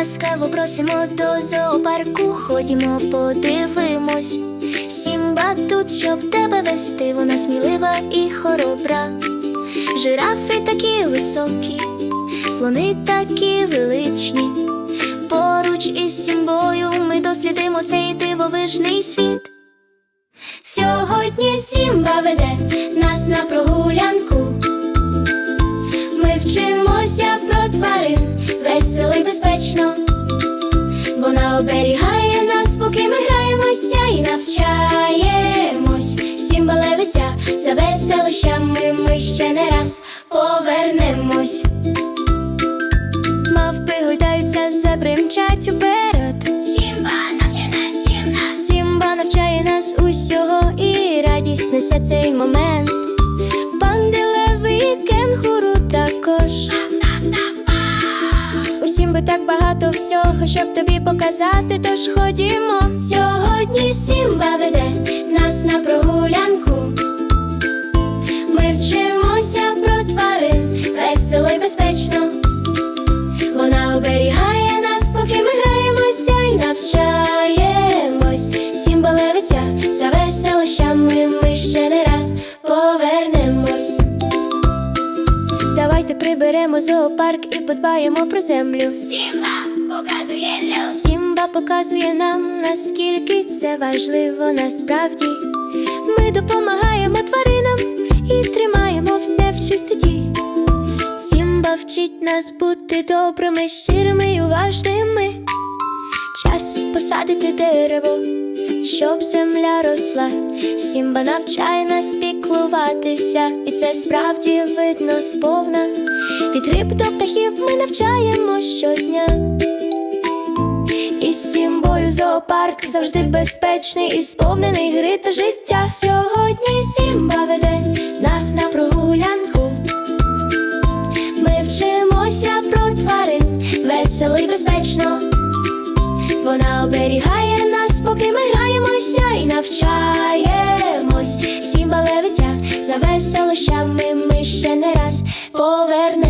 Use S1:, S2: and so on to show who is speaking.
S1: Ласкаво просимо до зоопарку, ходімо, подивимось. Сімба тут, щоб тебе вести, вона смілива і хоробра. Жирафи такі високі, слони такі величні. Поруч із сімбою ми дослідимо цей дивовижний світ. Сьогодні Сімба веде нас на прогулянку. Ми вчимося про тварин весело й безпечно. Вона оберігає нас, поки ми граємося і навчаємось. Сімба левиця за веселощами ми ще не раз повернемось. Мавпи гойдаються, зебри мчать уперед. Сімба навчає нас, сімба. Сімба навчає нас усього і радість несе цей момент. Би так багато всього, щоб тобі показати, тож ходімо. Приберемо зоопарк і подбаємо про землю. Сімба показує люд. Сімба показує нам, наскільки це важливо насправді. Ми допомагаємо тваринам і тримаємо все в чистоті. Сімба вчить нас бути добрими, щирими і уважними. Час посадити дерево, щоб земля росла. Сімба навчає нас піклуватися, і це справді видно сповна. Від риб до птахів ми навчаємо щодня. І з сімбою зоопарк завжди безпечний і сповнений гри та життя. Сьогодні Сімба веде нас на прогулянку. Ми вчимося про тварин весело і безпечно. Вона оберігає поки ми граємося і навчаємось. сім балевиця за веселощами ми ще не раз повернемось.